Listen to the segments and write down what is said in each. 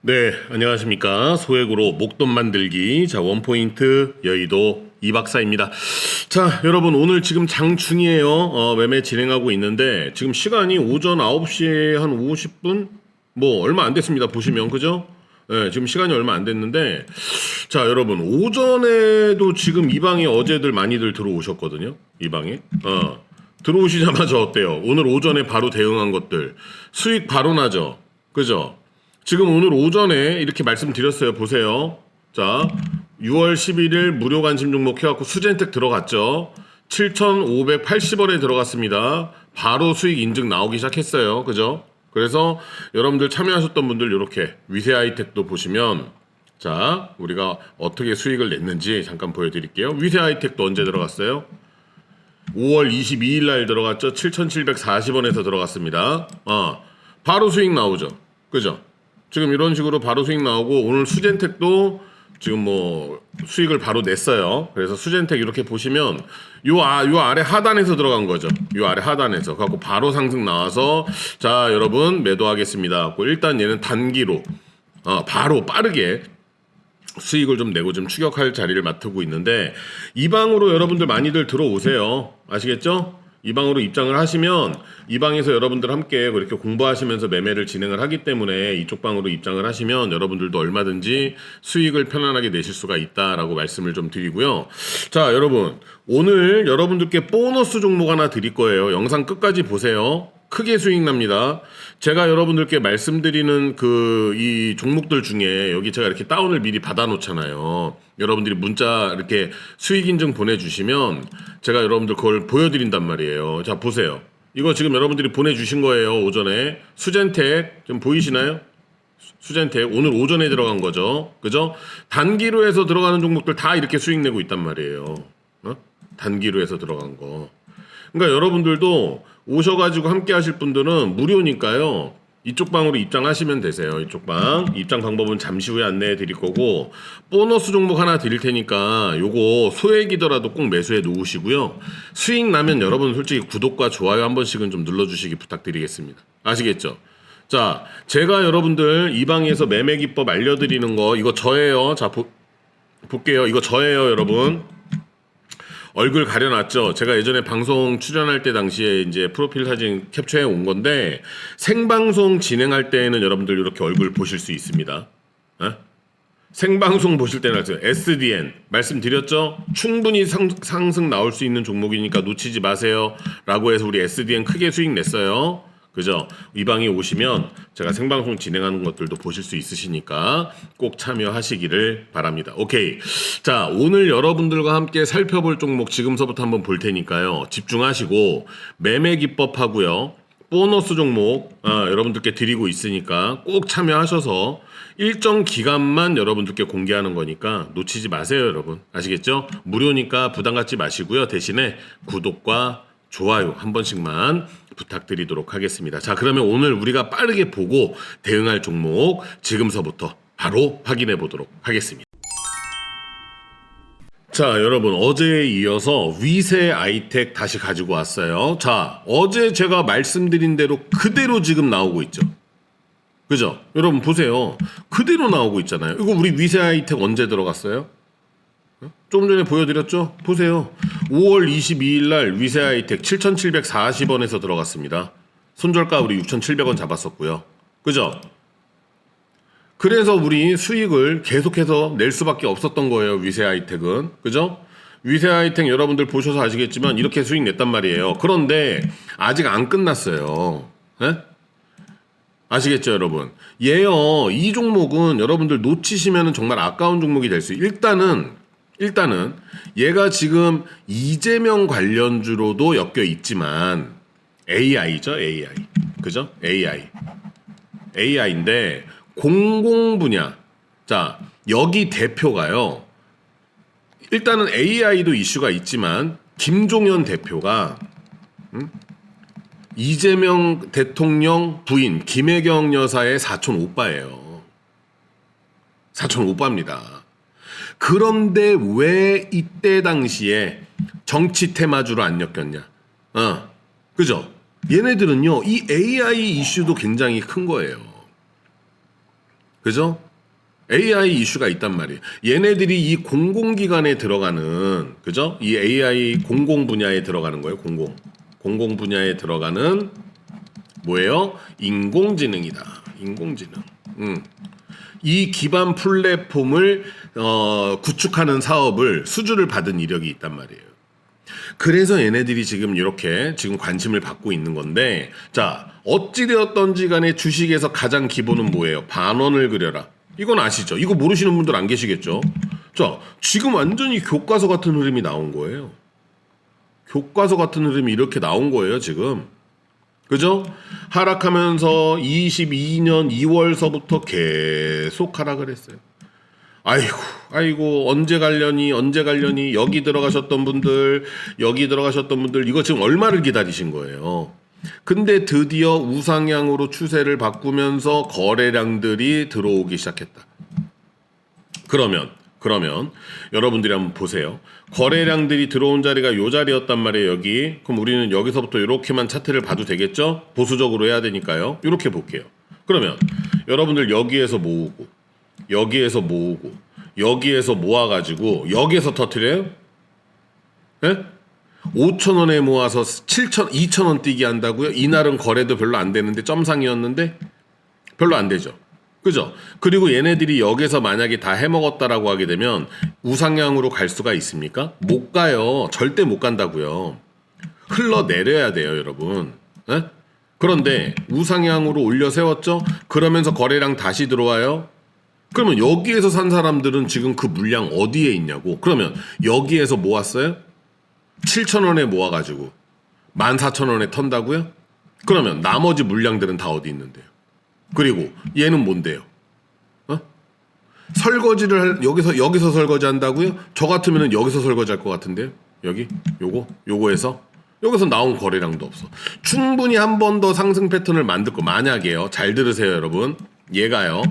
네, 안녕하십니까. 소액으로 목돈 만들기. 자, 원포인트 여의도 이 박사입니다. 자, 여러분, 오늘 지금 장중이에요. 어, 매매 진행하고 있는데, 지금 시간이 오전 9시에 한 50분? 뭐, 얼마 안 됐습니다. 보시면, 그죠? 네, 지금 시간이 얼마 안 됐는데, 자, 여러분, 오전에도 지금 이 방에 어제들 많이들 들어오셨거든요. 이 방에. 어. 들어오시자마자 어때요? 오늘 오전에 바로 대응한 것들. 수익 바로 나죠? 그죠? 지금 오늘 오전에 이렇게 말씀드렸어요. 보세요. 자, 6월 11일 무료 관심 종목 해갖고 수젠텍 들어갔죠. 7,580원에 들어갔습니다. 바로 수익 인증 나오기 시작했어요. 그죠? 그래서 여러분들 참여하셨던 분들 이렇게 위세 하이텍도 보시면 자, 우리가 어떻게 수익을 냈는지 잠깐 보여드릴게요. 위세 하이텍도 언제 들어갔어요? 5월 22일 날 들어갔죠. 7,740원에서 들어갔습니다. 어, 바로 수익 나오죠. 그죠? 지금 이런 식으로 바로 수익 나오고 오늘 수젠텍도 지금 뭐 수익을 바로 냈어요. 그래서 수젠텍 이렇게 보시면 요, 아, 요 아래 하단에서 들어간 거죠. 요 아래 하단에서. 갖고 바로 상승 나와서 자, 여러분 매도하겠습니다. 일단 얘는 단기로 어, 바로 빠르게 수익을 좀 내고 좀 추격할 자리를 맡고 있는데 이 방으로 여러분들 많이들 들어오세요. 아시겠죠? 이 방으로 입장을 하시면 이 방에서 여러분들 함께 그렇게 공부하시면서 매매를 진행을 하기 때문에 이쪽 방으로 입장을 하시면 여러분들도 얼마든지 수익을 편안하게 내실 수가 있다라고 말씀을 좀 드리고요. 자, 여러분 오늘 여러분들께 보너스 종목 하나 드릴 거예요. 영상 끝까지 보세요. 크게 수익 납니다. 제가 여러분들께 말씀드리는 그 이 종목들 중에 여기 제가 이렇게 다운을 미리 받아 놓잖아요. 여러분들이 문자 이렇게 수익 인증 보내 주시면 제가 여러분들 그걸 보여 드린단 말이에요. 자, 보세요. 이거 지금 여러분들이 보내 주신 거예요. 오전에. 수젠텍. 좀 보이시나요? 수젠텍. 오늘 오전에 들어간 거죠. 그죠? 단기로 해서 들어가는 종목들 다 이렇게 수익 내고 있단 말이에요. 어? 단기로 해서 들어간 거. 그러니까 여러분들도 오셔가지고 함께 하실 분들은 무료니까요. 이쪽 방으로 입장하시면 되세요. 이쪽 방. 입장 방법은 잠시 후에 안내해 드릴 거고, 보너스 종목 하나 드릴 테니까 요거 소액이더라도 꼭 매수해 놓으시고요. 수익 나면 여러분 솔직히 구독과 좋아요 한 번씩은 좀 눌러주시기 부탁드리겠습니다. 아시겠죠? 자, 제가 여러분들 이 방에서 매매 기법 알려드리는 거, 이거 저예요. 자, 보, 볼게요. 이거 저예요, 여러분. 얼굴 가려놨죠. 제가 예전에 방송 출연할 때 당시에 이제 프로필 사진 캡처해 온 건데 생방송 진행할 때에는 여러분들 이렇게 얼굴 보실 수 있습니다. 어? 생방송 보실 때는 하세요. SDN 말씀드렸죠. 충분히 상, 상승 나올 수 있는 종목이니까 놓치지 마세요.라고 해서 우리 SDN 크게 수익 냈어요. 그죠? 이 방에 오시면 제가 생방송 진행하는 것들도 보실 수 있으시니까 꼭 참여하시기를 바랍니다. 오케이. 자, 오늘 여러분들과 함께 살펴볼 종목 지금서부터 한번 볼 테니까요. 집중하시고 매매 기법 하고요. 보너스 종목 아, 여러분들께 드리고 있으니까 꼭 참여하셔서 일정 기간만 여러분들께 공개하는 거니까 놓치지 마세요, 여러분. 아시겠죠? 무료니까 부담 갖지 마시고요. 대신에 구독과 좋아요 한 번씩만 부탁드리도록 하겠습니다. 자, 그러면 오늘 우리가 빠르게 보고 대응할 종목 지금서부터 바로 확인해 보도록 하겠습니다. 자, 여러분, 어제에 이어서 위세 아이텍 다시 가지고 왔어요. 자, 어제 제가 말씀드린 대로 그대로 지금 나오고 있죠. 그죠? 여러분, 보세요. 그대로 나오고 있잖아요. 이거 우리 위세 아이텍 언제 들어갔어요? 좀 전에 보여드렸죠? 보세요. 5월 22일 날 위세 아이텍 7,740원에서 들어갔습니다. 손절가 우리 6,700원 잡았었고요. 그죠? 그래서 우리 수익을 계속해서 낼 수밖에 없었던 거예요. 위세 아이텍은. 그죠? 위세 아이텍 여러분들 보셔서 아시겠지만 이렇게 수익 냈단 말이에요. 그런데 아직 안 끝났어요. 예? 아시겠죠, 여러분? 얘요. 이 종목은 여러분들 놓치시면 정말 아까운 종목이 될 수. 일단은 일단은 얘가 지금 이재명 관련주로도 엮여 있지만 AI죠, AI. 그죠? AI. AI인데 공공 분야. 자, 여기 대표가요. 일단은 AI도 이슈가 있지만 김종현 대표가 음? 이재명 대통령 부인 김혜경 여사의 사촌 오빠예요. 사촌 오빠입니다. 그런데 왜 이때 당시에 정치 테마주로 안 엮였냐? 어, 그죠? 얘네들은요, 이 AI 이슈도 굉장히 큰 거예요. 그죠? AI 이슈가 있단 말이에요. 얘네들이 이 공공기관에 들어가는 그죠? 이 AI 공공 분야에 들어가는 거예요. 공공 공공 분야에 들어가는 뭐예요? 인공지능이다. 인공지능. 음. 이 기반 플랫폼을 어, 구축하는 사업을 수주를 받은 이력이 있단 말이에요. 그래서 얘네들이 지금 이렇게 지금 관심을 받고 있는 건데 자 어찌되었던지 간에 주식에서 가장 기본은 뭐예요? 반원을 그려라. 이건 아시죠? 이거 모르시는 분들 안 계시겠죠? 자 지금 완전히 교과서 같은 흐름이 나온 거예요. 교과서 같은 흐름이 이렇게 나온 거예요 지금. 그죠? 하락하면서 22년 2월서부터 계속 하락을 했어요. 아이고, 아이고, 언제 갈려니, 언제 갈려니, 여기 들어가셨던 분들, 여기 들어가셨던 분들, 이거 지금 얼마를 기다리신 거예요. 근데 드디어 우상향으로 추세를 바꾸면서 거래량들이 들어오기 시작했다. 그러면, 그러면, 여러분들이 한번 보세요. 거래량들이 들어온 자리가 요 자리였단 말이에요, 여기. 그럼 우리는 여기서부터 이렇게만 차트를 봐도 되겠죠? 보수적으로 해야 되니까요. 이렇게 볼게요. 그러면, 여러분들 여기에서 모으고, 여기에서 모으고 여기에서 모아가지고 여기에서 터트려요? 예? 5천 원에 모아서 7천 2천 원 뛰게 한다고요? 이날은 거래도 별로 안 되는데 점상이었는데 별로 안 되죠. 그죠? 그리고 얘네들이 여기서 만약에 다 해먹었다라고 하게 되면 우상향으로 갈 수가 있습니까? 못 가요. 절대 못 간다고요. 흘러내려야 돼요, 여러분. 예? 그런데 우상향으로 올려 세웠죠? 그러면서 거래량 다시 들어와요? 그러면 여기에서 산 사람들은 지금 그 물량 어디에 있냐고. 그러면 여기에서 모았어요? 7천 원에 모아가지고 14,000원에 턴다고요? 그러면 나머지 물량들은 다 어디 있는데요? 그리고 얘는 뭔데요? 어? 설거지를 할, 여기서 여기서 설거지 한다고요? 저 같으면은 여기서 설거지 할 것 같은데요? 여기 요거 요거에서 여기서 나온 거래량도 없어. 충분히 한 번 더 상승 패턴을 만들 거 만약에요. 잘 들으세요, 여러분. 얘가요.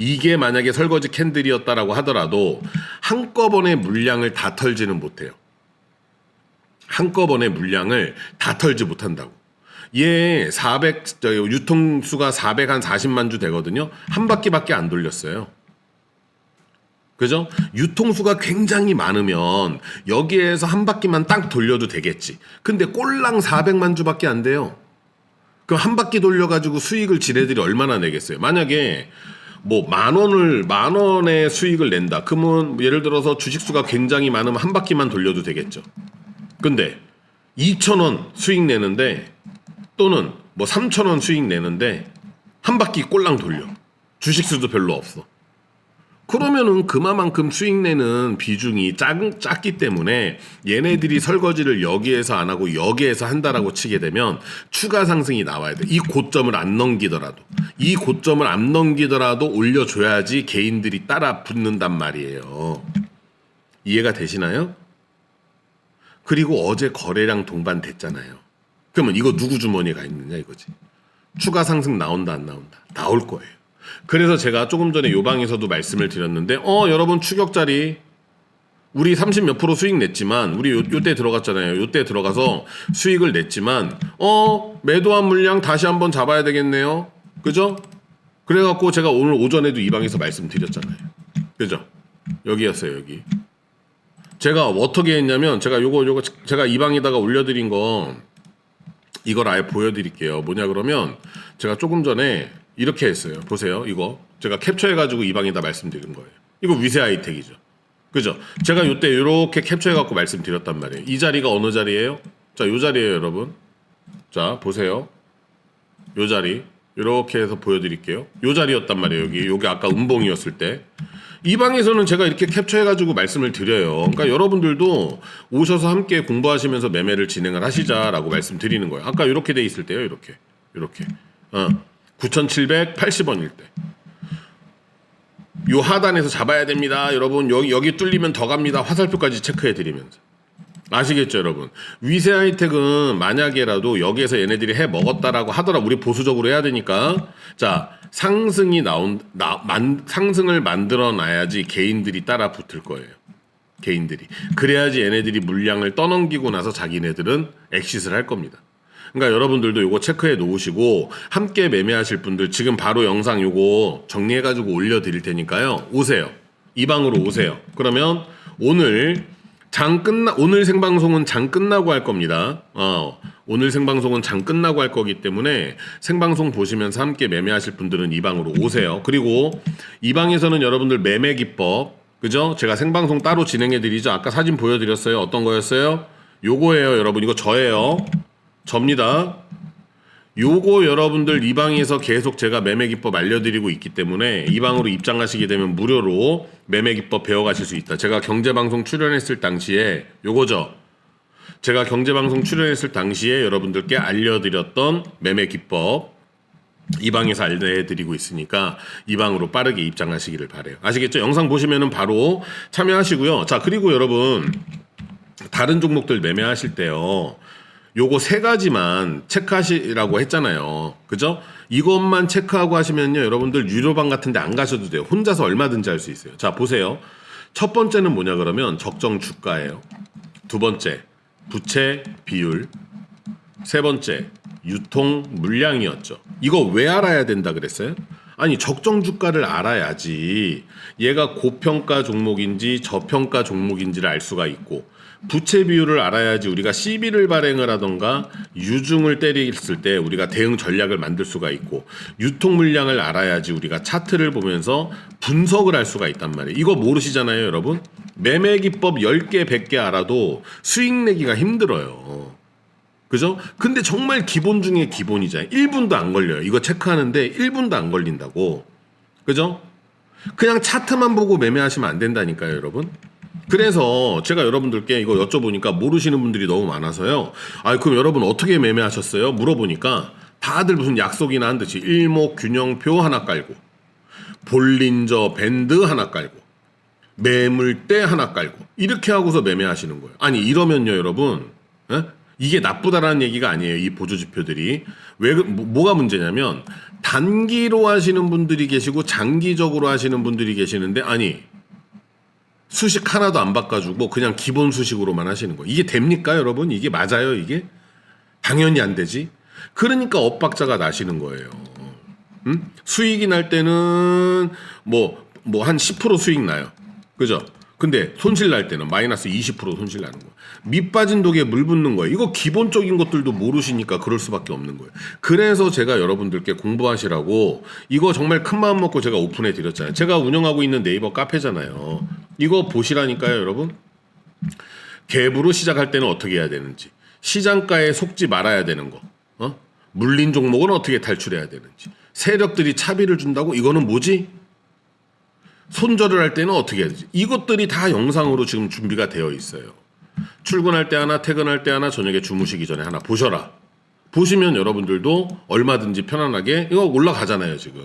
이게 만약에 설거지 캔들이었다라고 하더라도 한꺼번에 물량을 다 털지는 못해요. 한꺼번에 물량을 다 털지 못한다고. 얘 400, 저, 유통수가 400 한 40만 주 되거든요. 한 바퀴밖에 안 돌렸어요. 그죠? 유통수가 굉장히 많으면 여기에서 한 바퀴만 딱 돌려도 되겠지. 근데 꼴랑 400만 주밖에 안 돼요. 그럼 한 바퀴 돌려가지고 수익을 지네들이 얼마나 내겠어요? 만약에 뭐 만 원을 만 원의 수익을 낸다. 그러면 예를 들어서 주식수가 굉장히 많으면 한 바퀴만 돌려도 되겠죠. 근데 2천 원 수익 내는데 또는 뭐 3천 원 수익 내는데 한 바퀴 꼴랑 돌려. 주식 수도 별로 없어. 그러면은 그만큼 수익 내는 비중이 작, 작기 때문에 얘네들이 설거지를 여기에서 안 하고 여기에서 한다라고 치게 되면 추가 상승이 나와야 돼. 이 고점을 안 넘기더라도 이 고점을 안 넘기더라도 올려줘야지 개인들이 따라 붙는단 말이에요. 이해가 되시나요? 그리고 어제 거래량 동반 됐잖아요. 그러면 이거 누구 주머니에 가 있느냐 이거지. 추가 상승 나온다 안 나온다 나올 거예요. 그래서 제가 조금 전에 요 방에서도 말씀을 드렸는데 어 여러분 추격 자리 우리 30 몇 프로 수익 냈지만 우리 요, 요때 들어갔잖아요. 요때 들어가서 수익을 냈지만 어 매도한 물량 다시 한번 잡아야 되겠네요. 그죠? 그래갖고 제가 오늘 오전에도 이 방에서 말씀드렸잖아요. 그죠? 여기였어요 여기. 제가 어떻게 했냐면 제가 요거 요거 제가 이 방에다가 올려드린 거 이걸 아예 보여드릴게요. 뭐냐 그러면 제가 조금 전에 이렇게 했어요. 보세요. 이거 제가 캡처해가지고 이 방에다 말씀드린 거예요. 이거 위세 하이텍이죠. 그죠? 제가 요때 이렇게 캡처해갖고 말씀드렸단 말이에요. 이 자리가 어느 자리예요? 자, 요 자리예요, 여러분. 자, 보세요. 요 자리. 이렇게 해서 보여드릴게요. 요 자리였단 말이에요. 여기 여기 아까 음봉이었을 때. 이 방에서는 제가 이렇게 캡처해가지고 말씀을 드려요. 그러니까 여러분들도 오셔서 함께 공부하시면서 매매를 진행을 하시자라고 말씀드리는 거예요. 아까 이렇게 돼 있을 때요. 이렇게 이렇게. 어. 9,780원일 때. 요 하단에서 잡아야 됩니다. 여러분 여기 여기 뚫리면 더 갑니다. 화살표까지 체크해 드리면서. 아시겠죠, 여러분? 위세 하이텍은 만약에라도 여기에서 얘네들이 해 먹었다라고 하더라. 우리 보수적으로 해야 되니까. 자, 상승이 나온 나, 만, 상승을 만들어 놔야지 개인들이 따라 붙을 거예요. 개인들이. 그래야지 얘네들이 물량을 떠넘기고 나서 자기네들은 엑시스를 할 겁니다. 그러니까 여러분들도 요거 체크해 놓으시고 함께 매매하실 분들 지금 바로 영상 요거 정리해 가지고 올려 드릴 테니까요. 오세요. 이 방으로 오세요. 그러면 오늘 장 끝나 오늘 생방송은 장 끝나고 할 겁니다. 어, 오늘 생방송은 장 끝나고 할 거기 때문에 생방송 보시면서 함께 매매하실 분들은 이 방으로 오세요. 그리고 이 방에서는 여러분들 매매 기법 그죠? 제가 생방송 따로 진행해 드리죠. 아까 사진 보여 드렸어요. 어떤 거였어요? 요거예요, 여러분. 이거 저예요. 접니다. 요거 여러분들 이 방에서 계속 제가 매매 기법 알려드리고 있기 때문에 이 방으로 입장 하시게 되면 무료로 매매 기법 배워가실 수 있다. 제가 경제 방송 출연했을 당시에 요거죠. 제가 경제 방송 출연했을 당시에 여러분들께 알려드렸던 매매 기법 이 방에서 알려드리고 있으니까 이 방으로 빠르게 입장하시기를 바래요. 아시겠죠? 영상 보시면은 바로 참여하시고요. 자 그리고 여러분 다른 종목들 매매하실 때요. 요거 세 가지만 체크하시라고 했잖아요. 그죠? 이것만 체크하고 하시면요. 여러분들 유료방 같은 데 안 가셔도 돼요. 혼자서 얼마든지 할 수 있어요. 자, 보세요. 첫 번째는 뭐냐 그러면 적정 주가예요. 두 번째, 부채 비율. 세 번째, 유통 물량이었죠. 이거 왜 알아야 된다 그랬어요? 아니 적정 주가를 알아야지 얘가 고평가 종목인지 저평가 종목인지를 알 수가 있고 부채 비율을 알아야지 우리가 시비를 발행을 하던가 유중을 때렸을 때 우리가 대응 전략을 만들 수가 있고 유통 물량을 알아야지 우리가 차트를 보면서 분석을 할 수가 있단 말이에요. 이거 모르시잖아요, 여러분. 매매 기법 10개, 100개 알아도 수익 내기가 힘들어요. 그죠? 근데 정말 기본 중에 기본이잖아요. 1분도 안 걸려요. 이거 체크하는데 1분도 안 걸린다고. 그죠? 그냥 차트만 보고 매매하시면 안 된다니까요, 여러분. 그래서 제가 여러분들께 이거 여쭤보니까 모르시는 분들이 너무 많아서요. 아, 그럼 여러분 어떻게 매매하셨어요? 물어보니까 다들 무슨 약속이나 한 듯이 일목 균형표 하나 깔고 볼린저 밴드 하나 깔고 매물대 하나 깔고 이렇게 하고서 매매하시는 거예요. 아니 이러면요, 여러분. 에? 이게 나쁘다라는 얘기가 아니에요. 이 보조 지표들이 왜 그- 뭐- 뭐가 문제냐면 단기로 하시는 분들이 계시고 장기적으로 하시는 분들이 계시는데 아니 수식 하나도 안 바꿔주고 그냥 기본 수식으로만 하시는 거예요. 이게 됩니까, 여러분? 이게 맞아요, 이게? 당연히 안 되지. 그러니까 엇박자가 나시는 거예요. 음? 수익이 날 때는 뭐 뭐 한 10% 수익 나요. 그죠? 근데 손실 날 때는 마이너스 20% 손실 나는 거예요. 밑 빠진 독에 물 붓는 거예요. 이거 기본적인 것들도 모르시니까 그럴 수밖에 없는 거예요. 그래서 제가 여러분들께 공부하시라고 이거 정말 큰 마음 먹고 제가 오픈해 드렸잖아요. 제가 운영하고 있는 네이버 카페잖아요. 이거 보시라니까요, 여러분. 갭으로 시작할 때는 어떻게 해야 되는지, 시장가에 속지 말아야 되는 거, 어? 물린 종목은 어떻게 탈출해야 되는지, 세력들이 차비를 준다고 이거는 뭐지? 손절을 할 때는 어떻게 해야 되지? 이것들이 다 영상으로 지금 준비가 되어 있어요. 출근할 때 하나, 퇴근할 때 하나, 저녁에 주무시기 전에 하나 보셔라. 보시면 여러분들도 얼마든지 편안하게 이거 올라가잖아요, 지금.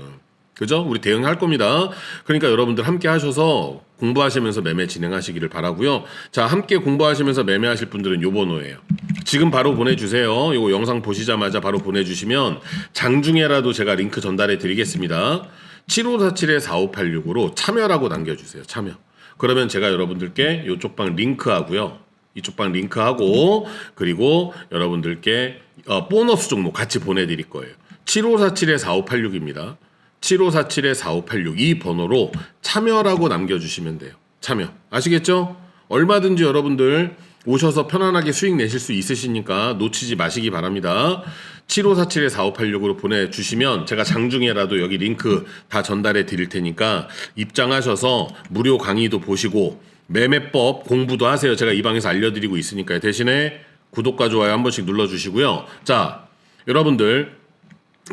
그죠? 우리 대응할 겁니다. 그러니까 여러분들 함께 하셔서 공부하시면서 매매 진행하시기를 바라고요. 자, 함께 공부하시면서 매매하실 분들은 요 번호예요. 지금 바로 보내주세요. 요거 영상 보시자마자 바로 보내주시면 장중에라도 제가 링크 전달해 드리겠습니다. 7547-4586으로 참여라고 남겨주세요. 참여. 그러면 제가 여러분들께 이쪽 방 링크하고요. 이쪽 방 링크하고 그리고 여러분들께 어, 보너스 종목 같이 보내드릴 거예요. 7547-4586입니다. 7547-4586 이 번호로 참여라고 남겨주시면 돼요. 참여. 아시겠죠? 얼마든지 여러분들 오셔서 편안하게 수익 내실 수 있으시니까 놓치지 마시기 바랍니다. 7547-4586으로 보내주시면 제가 장중에라도 여기 링크 다 전달해 드릴 테니까 입장하셔서 무료 강의도 보시고 매매법 공부도 하세요. 제가 이 방에서 알려드리고 있으니까요. 대신에 구독과 좋아요 한 번씩 눌러주시고요. 자, 여러분들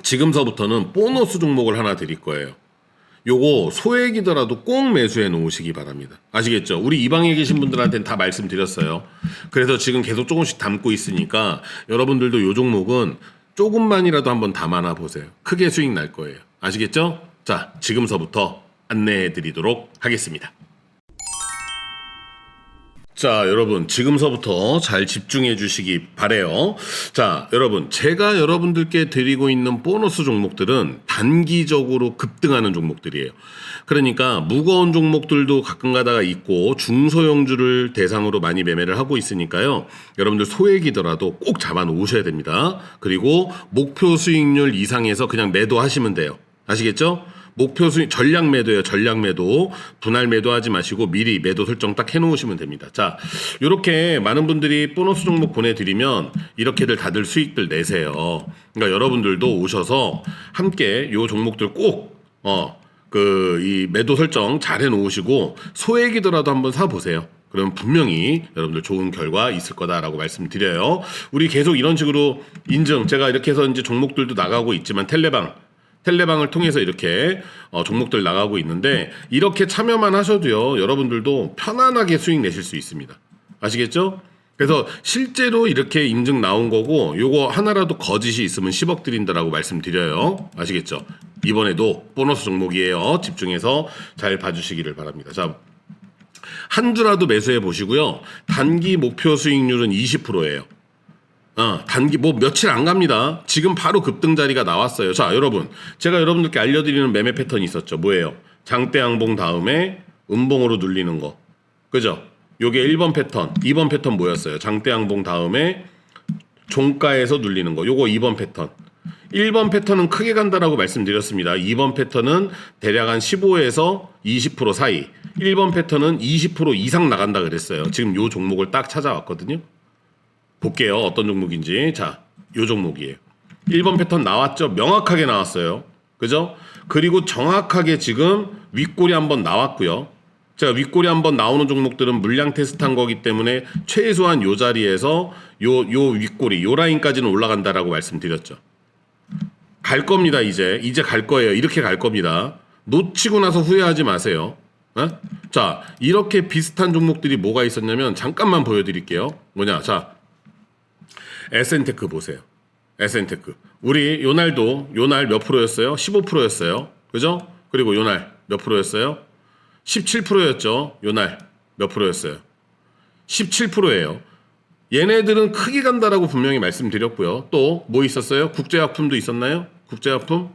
지금서부터는 보너스 종목을 하나 드릴 거예요. 요거 소액이더라도 꼭 매수해 놓으시기 바랍니다. 아시겠죠? 우리 이 방에 계신 분들한테는 다 말씀드렸어요. 그래서 지금 계속 조금씩 담고 있으니까 여러분들도 요 종목은 조금만이라도 한번 담아놔 보세요. 크게 수익 날 거예요. 아시겠죠? 자, 지금서부터 안내해 드리도록 하겠습니다. 자, 여러분, 지금서부터 잘 집중해 주시기 바래요. 자, 여러분, 제가 여러분들께 드리고 있는 보너스 종목들은 단기적으로 급등하는 종목들이에요. 그러니까 무거운 종목들도 가끔 가다가 있고 중소형주를 대상으로 많이 매매를 하고 있으니까요. 여러분들 소액이더라도 꼭 잡아 놓으셔야 됩니다. 그리고 목표 수익률 이상에서 그냥 매도하시면 돼요. 아시겠죠? 목표 수익 전량 매도예요. 전량 매도. 분할 매도하지 마시고 미리 매도 설정 딱 해놓으시면 됩니다. 자, 이렇게 많은 분들이 보너스 종목 보내드리면 이렇게들 다들 수익들 내세요. 그러니까 여러분들도 오셔서 함께 요 종목들 꼭 어. 그 이 매도 설정 잘 해놓으시고 소액이더라도 한번 사 보세요. 그럼 분명히 여러분들 좋은 결과 있을 거다라고 말씀드려요. 우리 계속 이런 식으로 인증 제가 이렇게 해서 이제 종목들도 나가고 있지만 텔레방 텔레방을 통해서 이렇게 어, 종목들 나가고 있는데 이렇게 참여만 하셔도요 여러분들도 편안하게 수익 내실 수 있습니다. 아시겠죠? 그래서 실제로 이렇게 인증 나온 거고 요거 하나라도 거짓이 있으면 10억 드린다라고 말씀드려요. 아시겠죠? 이번에도 보너스 종목이에요. 집중해서 잘 봐주시기를 바랍니다. 자 한 주라도 매수해 보시고요. 단기 목표 수익률은 20%예요 어, 단기 뭐 며칠 안 갑니다. 지금 바로 급등 자리가 나왔어요. 자, 여러분. 제가 여러분들께 알려드리는 매매 패턴이 있었죠. 뭐예요? 장대 양봉 다음에 음봉으로 눌리는 거. 그죠? 요게 1번 패턴. 2번 패턴 뭐였어요? 장대 양봉 다음에 종가에서 눌리는 거. 요거 2번 패턴. 1번 패턴은 크게 간다라고 말씀드렸습니다. 2번 패턴은 대략 한 15에서 20% 사이. 1번 패턴은 20% 이상 나간다 그랬어요. 지금 요 종목을 딱 찾아왔거든요. 볼게요. 어떤 종목인지. 자, 요 종목이에요. 1번 패턴 나왔죠? 명확하게 나왔어요. 그죠? 그리고 정확하게 지금 윗골이 한번 나왔고요. 제가 윗골이 한번 나오는 종목들은 물량 테스트한 거기 때문에 최소한 요 자리에서 요, 요 윗골이, 요 라인까지는 올라간다라고 말씀드렸죠. 갈 겁니다, 이제. 이제 갈 거예요. 이렇게 갈 겁니다. 놓치고 나서 후회하지 마세요. 어? 자, 이렇게 비슷한 종목들이 뭐가 있었냐면 잠깐만 보여드릴게요. 뭐냐? 자, 에센테크 보세요. 에센테크. 우리 요날도 요날 몇 프로였어요? 15%였어요. 그죠? 그리고 요날 몇 프로였어요? 17%였죠. 요날 몇 프로였어요? 17%예요. 얘네들은 크게 간다라고 분명히 말씀드렸고요. 또 뭐 있었어요? 국제약품도 있었나요? 국제약품?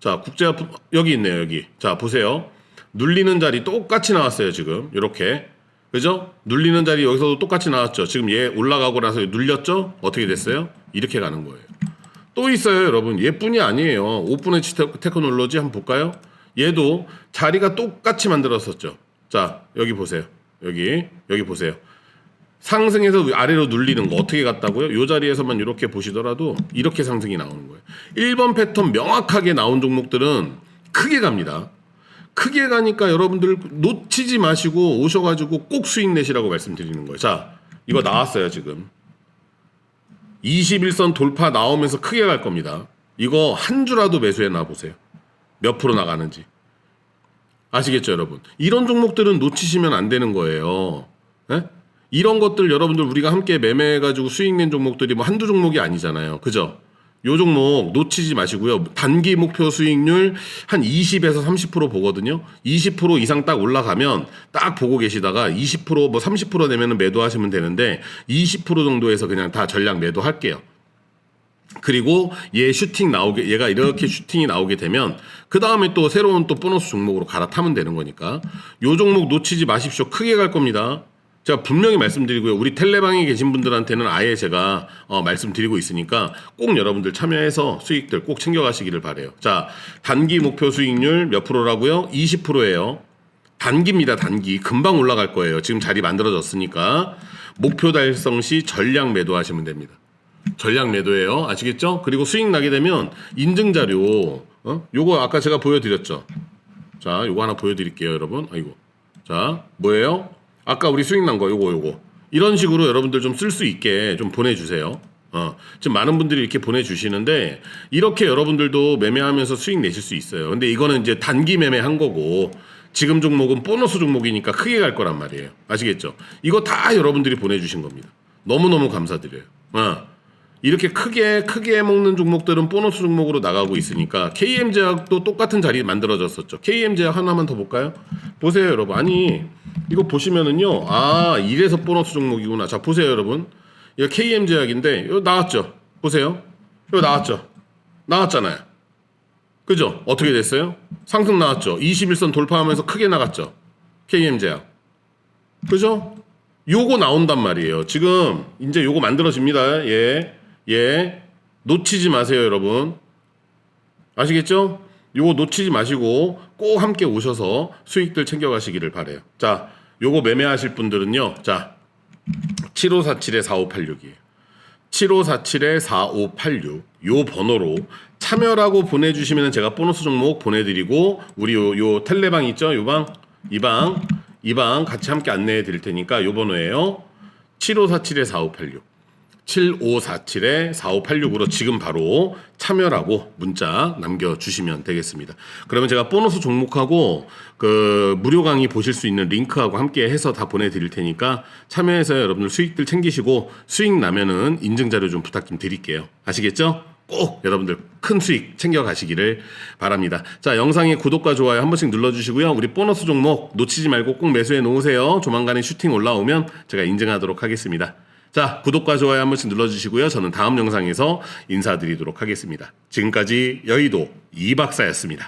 자, 국제약품 여기 있네요, 여기. 자, 보세요. 눌리는 자리 똑같이 나왔어요, 지금. 이렇게. 그죠? 눌리는 자리 여기서도 똑같이 나왔죠. 지금 얘 올라가고 나서 눌렸죠? 어떻게 됐어요? 이렇게 가는 거예요. 또 있어요, 여러분. 얘뿐이 아니에요. 오픈에치 테크놀로지 한번 볼까요? 얘도 자리가 똑같이 만들었었죠. 자, 여기 보세요. 여기, 여기 보세요. 상승해서 아래로 눌리는 거 어떻게 갔다고요? 이 자리에서만 이렇게 보시더라도 이렇게 상승이 나오는 거예요. 1번 패턴 명확하게 나온 종목들은 크게 갑니다. 크게 가니까 여러분들 놓치지 마시고 오셔가지고 꼭 수익 내시라고 말씀드리는 거예요. 자, 이거 나왔어요, 지금. 21선 돌파 나오면서 크게 갈 겁니다. 이거 한 주라도 매수해 놔보세요. 몇 프로 나가는지. 아시겠죠, 여러분? 이런 종목들은 놓치시면 안 되는 거예요. 예? 이런 것들 여러분들 우리가 함께 매매해가지고 수익 낸 종목들이 뭐 한두 종목이 아니잖아요. 그죠? 요 종목 놓치지 마시고요. 단기 목표 수익률 한 20에서 30% 보거든요. 20% 이상 딱 올라가면 딱 보고 계시다가 20%뭐 30% 되면은 매도하시면 되는데 20% 정도에서 그냥 다 전량 매도할게요. 그리고 얘 슈팅 나오게 얘가 이렇게 슈팅이 나오게 되면 그 다음에 또 새로운 또 보너스 종목으로 갈아타면 되는 거니까 요 종목 놓치지 마십시오. 크게 갈 겁니다. 제가 분명히 말씀드리고요. 우리 텔레방에 계신 분들한테는 아예 제가 어, 말씀드리고 있으니까 꼭 여러분들 참여해서 수익들 꼭 챙겨가시기를 바래요. 자, 단기 목표 수익률 몇 프로라고요? 20%예요. 단기입니다. 단기 금방 올라갈 거예요. 지금 자리 만들어졌으니까 목표 달성 시 전량 매도하시면 됩니다. 전량 매도예요. 아시겠죠? 그리고 수익 나게 되면 인증 자료 어? 요거 아까 제가 보여드렸죠. 자, 요거 하나 보여드릴게요, 여러분. 아이고. 자, 뭐예요? 아까 우리 수익 난 거 요거 요거 이런 식으로 여러분들 좀 쓸 수 있게 좀 보내주세요. 어, 지금 많은 분들이 이렇게 보내주시는데 이렇게 여러분들도 매매하면서 수익 내실 수 있어요. 근데 이거는 이제 단기 매매한 거고 지금 종목은 보너스 종목이니까 크게 갈 거란 말이에요. 아시겠죠? 이거 다 여러분들이 보내주신 겁니다. 너무너무 감사드려요. 어. 이렇게 크게 크게 먹는 종목들은 보너스 종목으로 나가고 있으니까 KM 제약도 똑같은 자리 만들어졌었죠. KM 제약 하나만 더 볼까요? 보세요, 여러분. 아니 이거 보시면은요. 아, 이래서 보너스 종목이구나. 자, 보세요, 여러분. 이거 KM 제약인데 이거 나왔죠. 보세요. 이거 나왔죠. 나왔잖아요. 그죠? 어떻게 됐어요? 상승 나왔죠. 21선 돌파하면서 크게 나갔죠. KM 제약. 그죠? 요거 나온단 말이에요. 지금 이제 요거 만들어집니다. 예. 예. 놓치지 마세요, 여러분. 아시겠죠? 요거 놓치지 마시고 꼭 함께 오셔서 수익들 챙겨가시기를 바래요. 자, 요거 매매하실 분들은요. 자, 7547에 4586이에요. 7547에 4586. 요 번호로 참여라고 보내주시면 제가 보너스 종목 보내드리고 우리 요, 요 텔레방 있죠? 요 방, 이 방, 이 방 같이 함께 안내해 드릴 테니까 요 번호예요. 7547에 4586. 7547에 4586으로 지금 바로 참여라고 문자 남겨주시면 되겠습니다. 그러면 제가 보너스 종목하고 그 무료 강의 보실 수 있는 링크하고 함께 해서 다 보내드릴 테니까 참여해서 여러분들 수익들 챙기시고 수익 나면은 인증자료 좀 부탁 좀 드릴게요. 아시겠죠? 꼭 여러분들 큰 수익 챙겨가시기를 바랍니다. 자, 영상에 구독과 좋아요 한 번씩 눌러주시고요. 우리 보너스 종목 놓치지 말고 꼭 매수해 놓으세요. 조만간에 슈팅 올라오면 제가 인증하도록 하겠습니다. 자, 구독과 좋아요 한 번씩 눌러주시고요. 저는 다음 영상에서 인사드리도록 하겠습니다. 지금까지 여의도 이박사였습니다.